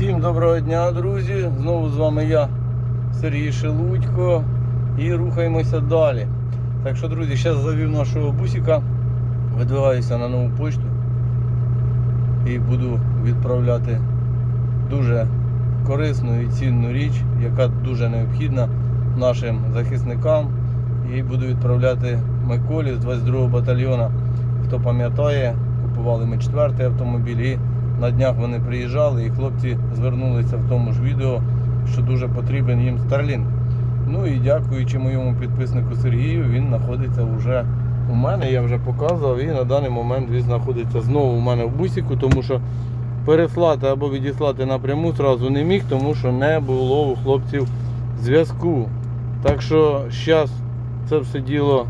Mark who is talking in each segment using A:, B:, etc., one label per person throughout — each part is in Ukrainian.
A: Всім доброго дня, друзі! Знову з вами я, Сергій Шелудько, і рухаємося далі. Так що, друзі, зараз завів нашого бусика, видвигаюся на нову почту і буду відправляти дуже корисну і цінну річ, яка дуже необхідна нашим захисникам. І буду відправляти Миколі з 22-го батальйона. Хто пам'ятає, купували ми четвертий автомобіль і на днях вони приїжджали і хлопці звернулися в тому ж відео, що дуже потрібен їм Starlink. Ну і дякуючи моєму підписнику Сергію, він знаходиться вже у мене, я вже показував, і на даний момент він знаходиться знову у мене в бусіку, тому що переслати або відіслати напряму зразу не міг, тому що не було у хлопців зв'язку. Так що зараз це все діло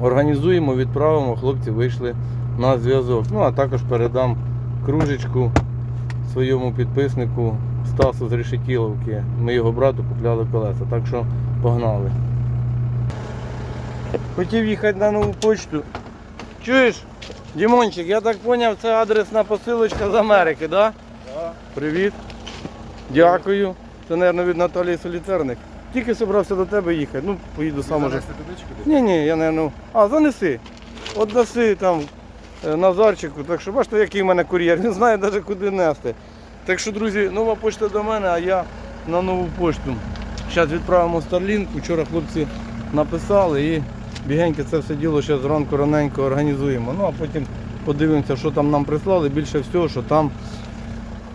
A: організуємо, відправимо, хлопці вийшли на зв'язок. Ну а також передам кружечку своєму підписнику Стасу з Решетіловки. Ми його брату купляли колеса. Так що погнали. Хотів їхати на нову почту. Чуєш, Дімончик, я так зрозумів, це адресна посилочка з Америки, так? Да? Привіт. Дякую. Це, мабуть, від Наталії Соліцерник. Тільки зібрався до тебе їхати. Ну, поїду сам уже. Ні, ні, я ну. А, занеси. От даси там Назарчику. Так що бачите, який в мене кур'єр. Він знає навіть куди нести. Так що, друзі, нова почта до мене, а я на нову пошту. Зараз відправимо Starlink. Вчора хлопці написали і бігенько це все діло зараз зранку раненько організуємо. Ну а потім подивимося, що там нам прислали. Більше всього, що там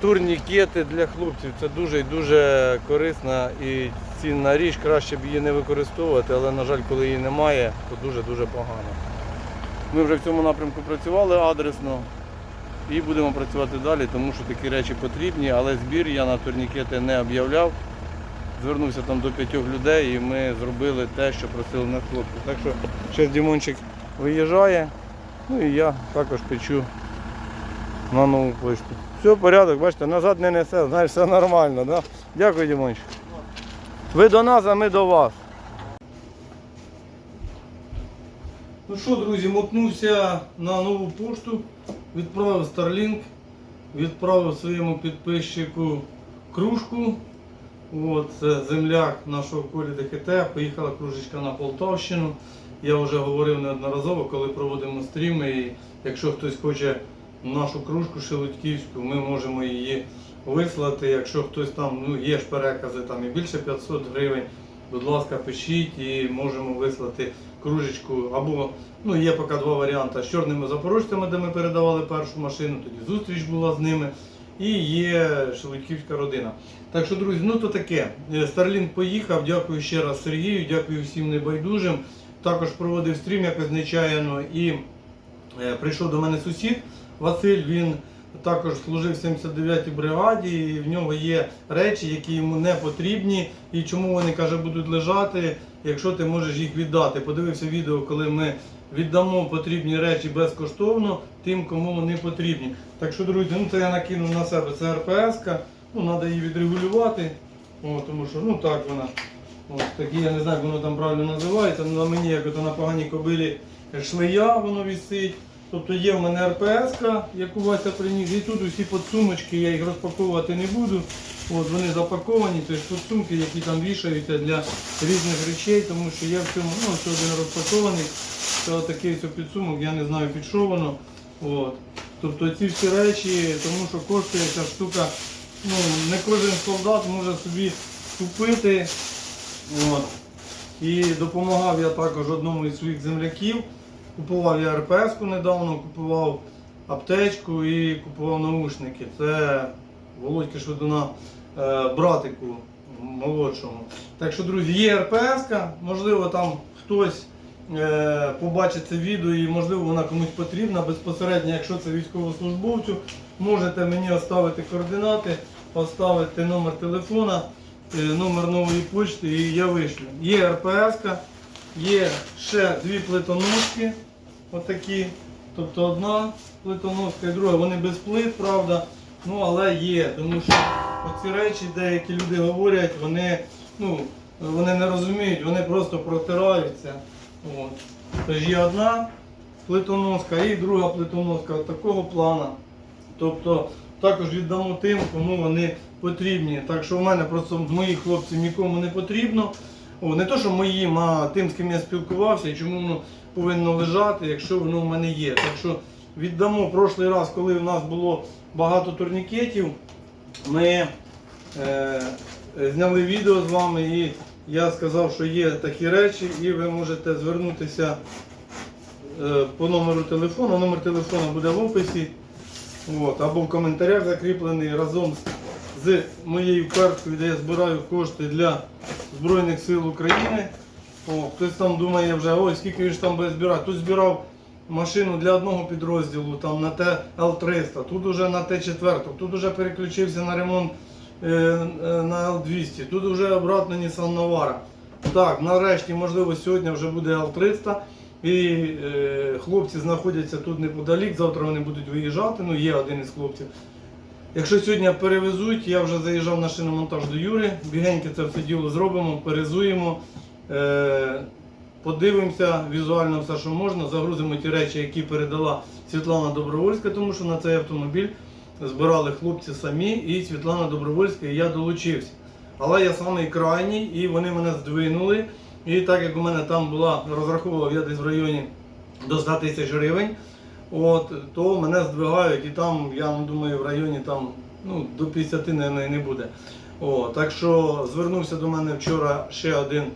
A: турнікети для хлопців. Це дуже і дуже корисна і цінна річ. Краще б її не використовувати, але, на жаль, коли її немає, то дуже-дуже погано. Ми вже в цьому напрямку працювали адресно і будемо працювати далі, тому що такі речі потрібні, але збір я на турнікети не об'являв. Звернувся там до п'ятьох людей і ми зробили те, що просили нас хлопці. Так що зараз Дімончик виїжджає, ну і я також печу на нову почту. Все, порядок, бачите, назад не несе, знаєш, все нормально. Да? Дякую, Дімончик. Ви до нас, а ми до вас. Ну що, друзі, мотнувся на нову пошту, відправив Starlink, відправив своєму підписчику кружку. От, це земляк нашого колі ДХТ. Поїхала кружечка на Полтавщину. Я вже говорив неодноразово, коли проводимо стріми. І якщо хтось хоче нашу кружку шелудьківську, ми можемо її вислати. Якщо хтось там, ну є ж перекази там і більше 500 гривень, будь ласка, пишіть і можемо вислати кружечку. Або ну є поки два варіанти з чорними запорожцями, де ми передавали першу машину, тоді зустріч була з ними. І є Шелудьківська родина. Так що, друзі, ну то таке. Старлінг поїхав. Дякую ще раз Сергію, дякую всім небайдужим. Також проводив стрім якось нечаяно і е, прийшов до мене сусід Василь. Він також служив в 79-й бригаді, і в нього є речі, які йому не потрібні. І чому вони каже, будуть лежати, якщо ти можеш їх віддати. Подивився відео, коли ми віддамо потрібні речі безкоштовно тим, кому вони потрібні. Так що, друзі, ну це я накинув на себе. Це РПС-ка. Ну, треба її відрегулювати. О, тому що ну так вона. Ось такі, я не знаю, як воно там правильно називається. але На мені, як на поганій кобилі шлея, воно висить. Тобто є в мене РПС, яку Вася приніс, і тут усі подсумочки, я їх розпаковувати не буду. От Вони запаковані, тобто подсумки, які там вішаються для різних речей, тому що я в цьому, ну ось один розпакований, це такий ось підсумок, я не знаю під що воно. От. Тобто ці всі речі, тому що коштує ця штука, ну не кожен солдат може собі купити. От. І допомагав я також одному із своїх земляків. Купував я РПС-ку недавно, купував аптечку і купував наушники. Це Володька Швидуна е, братику молодшому. Так що, друзі, є РПС-ка, можливо, там хтось е, побачить це відео і можливо вона комусь потрібна. Безпосередньо, якщо це військовослужбовцю, можете мені оставити координати, поставити номер телефона, е, номер нової почти і я вишлю. Є РПС-ка, є ще дві плитоноски, отакі. Тобто одна плитоноска і друга, вони без плит, правда, ну але є, тому що оці речі деякі люди говорять, вони, ну, вони не розуміють, вони просто протираються. От. Тож є одна плитоноска і друга плитоноска такого плана. Тобто також віддамо тим, кому вони потрібні. Так що в мене просто моїх хлопців нікому не потрібно. О, не то, що моїм, а тим, з ким я спілкувався, і чому воно повинно лежати, якщо воно в мене є. Так що віддамо прошлий раз, коли в нас було багато турнікетів, ми е, зняли відео з вами і я сказав, що є такі речі, і ви можете звернутися е, по номеру телефону. Номер телефону буде в описі. От, або в коментарях закріплений разом з, з моєю карткою, де я збираю кошти для Збройних сил України. О, хтось там думає вже, ой, скільки він ж там буде збирати. Тут збирав машину для одного підрозділу, там на Т-Л-300, тут уже на Т-4, тут уже переключився на ремонт е, е, на Л-200, тут вже обратно Nissan Navara. Так, нарешті, можливо, сьогодні вже буде Л-300. І е, хлопці знаходяться тут неподалік, завтра вони будуть виїжджати, ну є один із хлопців. Якщо сьогодні перевезуть, я вже заїжджав на шиномонтаж до Юри, бігеньки це все діло зробимо, перезуємо, подивимося візуально все, що можна, загрузимо ті речі, які передала Світлана Добровольська, тому що на цей автомобіль збирали хлопці самі, і Світлана Добровольська, і я долучився. Але я самий крайній, і вони мене здвинули. І так як у мене там була, розраховував я десь в районі до 100 тисяч гривень, от, то мене здвигають і там, я думаю, в районі там, ну, до 50 не, не, буде. О, так що звернувся до мене вчора ще один е,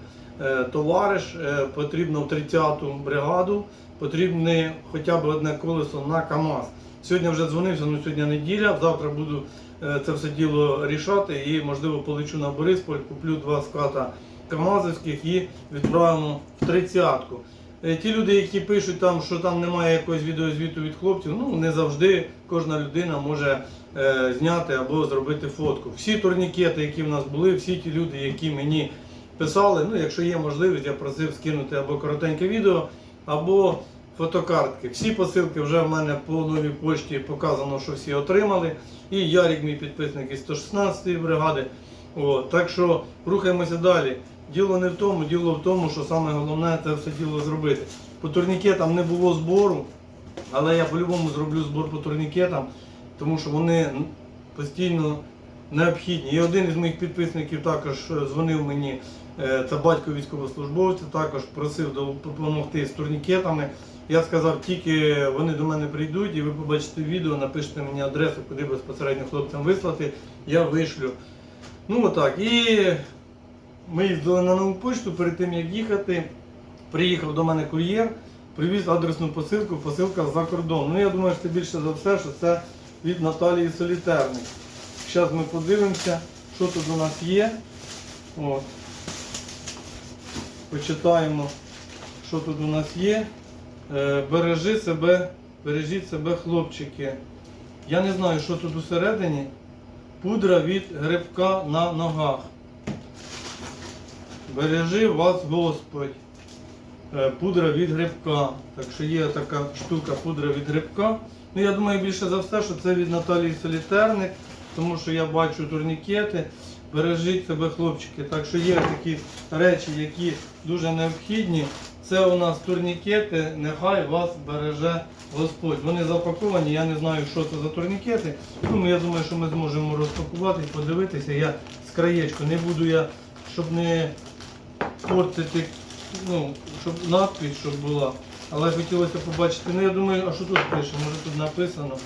A: товариш, е, потрібно в 30-ту бригаду, потрібне хоча б одне колесо на КАМАЗ. Сьогодні вже дзвонився, ну сьогодні неділя, завтра буду е, це все діло рішати і можливо полечу на Борисполь, куплю два ската КАМАЗовських і відправимо в тридцятку. Е, Ті люди, які пишуть там, що там немає якогось відеозвіту від хлопців, ну не завжди кожна людина може е, зняти або зробити фотку. Всі турнікети, які в нас були, всі ті люди, які мені писали, ну якщо є можливість, я просив скинути або коротеньке відео, або фотокартки. Всі посилки вже в мене по новій пошті показано, що всі отримали. І Ярік, мій підписник із 116-ї бригади. О, так що рухаємося далі. Діло не в тому, діло в тому, що саме головне це все діло зробити. По турнікетам не було збору, але я по-любому зроблю збор по турнікетам, тому що вони постійно необхідні. І один із моїх підписників також е, дзвонив мені, це батько військовослужбовця, також просив допомогти з турнікетами. Я сказав, тільки вони до мене прийдуть і ви побачите відео, напишете мені адресу, куди безпосередньо хлопцям вислати, я вишлю. Ну отак. І ми їздили на нову почту перед тим як їхати. Приїхав до мене кур'єр, привіз адресну посилку, посилка за кордон. Ну я думаю, що це більше за все, що це від Наталії Солітерник. Зараз ми подивимося, що тут у нас є. От. Почитаємо, що тут у нас є. Е, бережи себе, бережіть себе, хлопчики. Я не знаю, що тут усередині. Пудра від грибка на ногах. Бережи вас Господь. Е, Пудра від грибка. Так що є така штука пудра від грибка. Ну, я думаю, більше за все, що це від Наталії Солітерник, тому що я бачу турнікети. Бережіть себе, хлопчики. Так що є такі речі, які дуже необхідні. Це у нас турнікети, нехай вас береже Господь. Вони запаковані, я не знаю, що це за турнікети. Ну, я думаю, що ми зможемо розпакувати і подивитися. Я з краєчку не буду я, щоб не портити, ну, щоб надпись щоб була. Але хотілося побачити. Ну я думаю, а що тут пише? Може тут написано.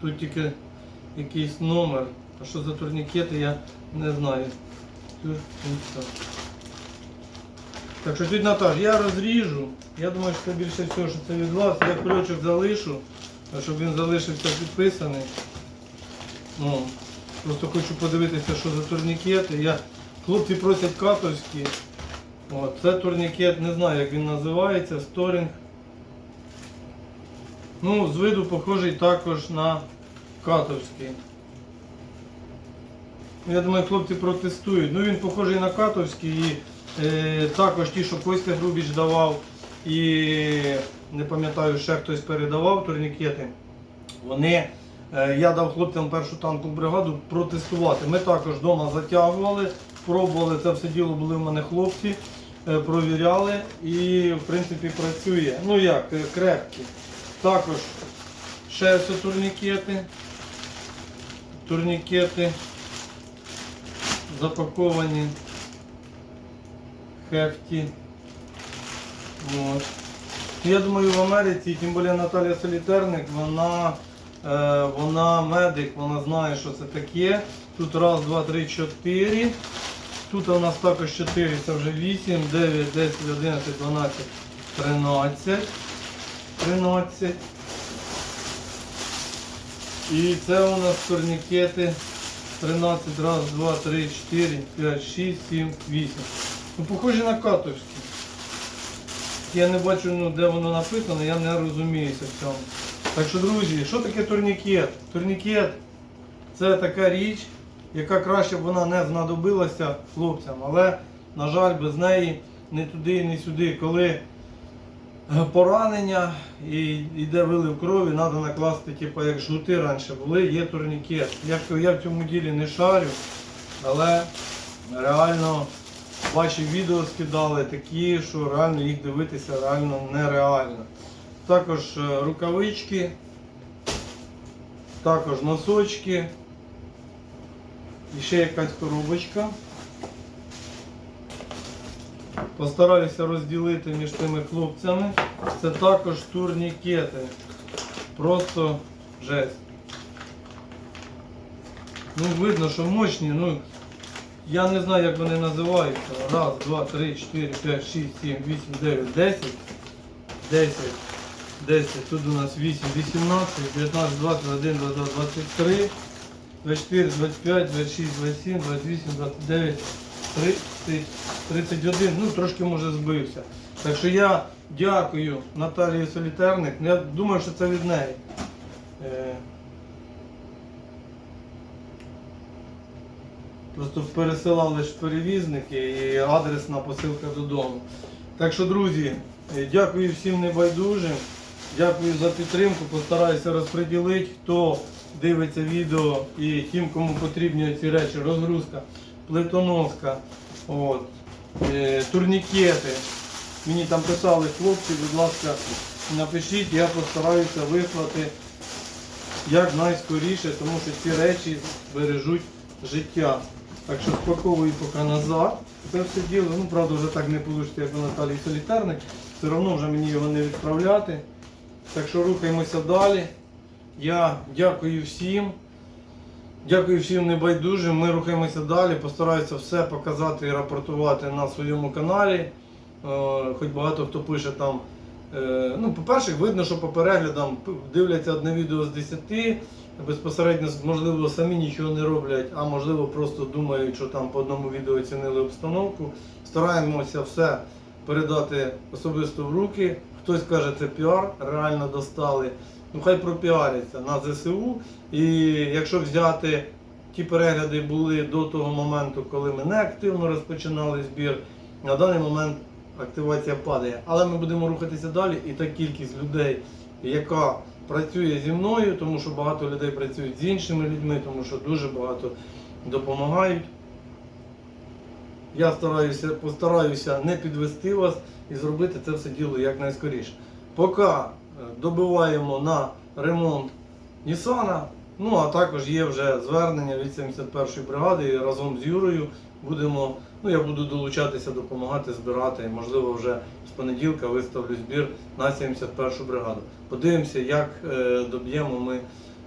A: Тут тільки якийсь номер. А що за турнікети, я не знаю. Так що тут Наташ, я розріжу. Я думаю, що це більше всього, що це від вас. Я кульочок залишу, щоб він залишився підписаний. Ну, просто хочу подивитися, що за турнікети. Я... Хлопці просять катовські. Це турнікет, не знаю, як він називається, сторінг. Ну, з виду похожий також на катовський. Я думаю, хлопці протестують. Ну він похожий на катовський і е, також ті, що Костя Грубіч давав і не пам'ятаю, ще хтось передавав турнікети. Вони, е, я дав хлопцям першу танкову бригаду протестувати. Ми також вдома затягували, пробували це все діло, були в мене хлопці, е, провіряли і в принципі працює. Ну як, е, крепкі. Також Ще турнікети. Турнікети запаковані хефті. От. Я думаю, в Америці, тим більше Наталя Солітерник, вона, е, вона медик, вона знає, що це таке. Тут раз, два, три, чотири. Тут у нас також 4, це вже 8, 9, 10, 11, 12, 13. 13. І це у нас турнікети 13, раз, 2, 3, 4, 5, 6, 7, 8. Ну, похожі на катовські. Я не бачу, ну, де воно написано, я не розуміюся в цьому. Так що, друзі, що таке турнікет? Турнікет це така річ, яка краще б вона не знадобилася хлопцям, але, на жаль, без неї не туди і не сюди. Коли поранення і йде вилив крові, треба накласти, типу, як жгути раніше були, є турнікет. Я, я в цьому ділі не шарю, але реально ваші відео скидали такі, що реально їх дивитися реально нереально. Також е, рукавички, також носочки. І ще якась коробочка. Постараюся розділити між тими хлопцями. Це також турнікети. Просто жесть. Ну, видно, що мощні, ну я не знаю, як вони називаються. Раз, два, три, чотири, п'ять, шість, сім, вісім, дев'ять, десять. Десять. Десять. Тут у нас 8, 18, 19, 20, 21, 22, 23, 24, 25, 26, 27, 28, 29, 30, 31. Ну, трошки може збився. Так що я дякую Наталії Солітерник. Я думаю, що це від неї. Е, Просто пересилали перевізники і адресна посилка додому. Так що, друзі, е, дякую всім небайдужим. Дякую за підтримку. Постараюся розподілити, хто дивиться відео і тим, кому потрібні ці речі. Розгрузка, плитоноска, от, е, турнікети. Мені там писали хлопці, будь ласка, напишіть, я постараюся вислати як найскоріше, тому що ці речі бережуть життя. Так що спаковую поки назад. Це все діло, ну правда вже так не вийде, як у Наталії Солітерник. Все одно вже мені його не відправляти. Так що рухаємося далі. Я дякую всім. Дякую всім небайдужим. Ми рухаємося далі. Постараюся все показати і рапортувати на своєму каналі. Е, Хоч багато хто пише там. е, Ну, по-перше, видно, що по переглядам дивляться одне відео з 10, безпосередньо, можливо, самі нічого не роблять, а можливо, просто думають, що там по одному відео оцінили обстановку. Стараємося все передати особисто в руки. Хтось каже, це піар, реально достали. Ну хай пропіаряться на ЗСУ. І якщо взяти ті перегляди були до того моменту, коли ми не активно розпочинали збір, на даний момент активація падає. Але ми будемо рухатися далі, і та кількість людей, яка працює зі мною, тому що багато людей працюють з іншими людьми, тому що дуже багато допомагають. Я стараюся, постараюся не підвести вас і зробити це все діло якнайскоріше. Поки е, добиваємо на ремонт Нісана, ну а також є вже звернення від 71-ї бригади і разом з Юрою будемо, ну я буду долучатися, допомагати, збирати. І, можливо, вже з понеділка виставлю збір на 71-шу бригаду. Подивимося, як е, доб'ємо ми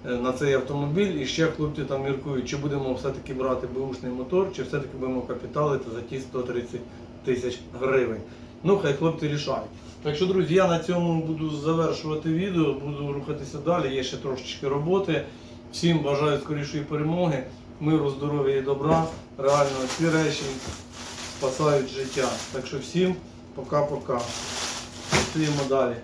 A: на цей автомобіль. І ще хлопці там міркують, чи будемо все-таки брати бушний мотор, чи все-таки будемо капіталити за ті 130 тисяч гривень. Ну, хай хлопці рішають. Так що, друзі, я на цьому буду завершувати відео, буду рухатися далі. Є ще трошечки роботи. Всім бажаю скорішої перемоги, миру, здоров'я і добра. Реально ці речі спасають життя. Так що всім пока-пока. Працюємо далі.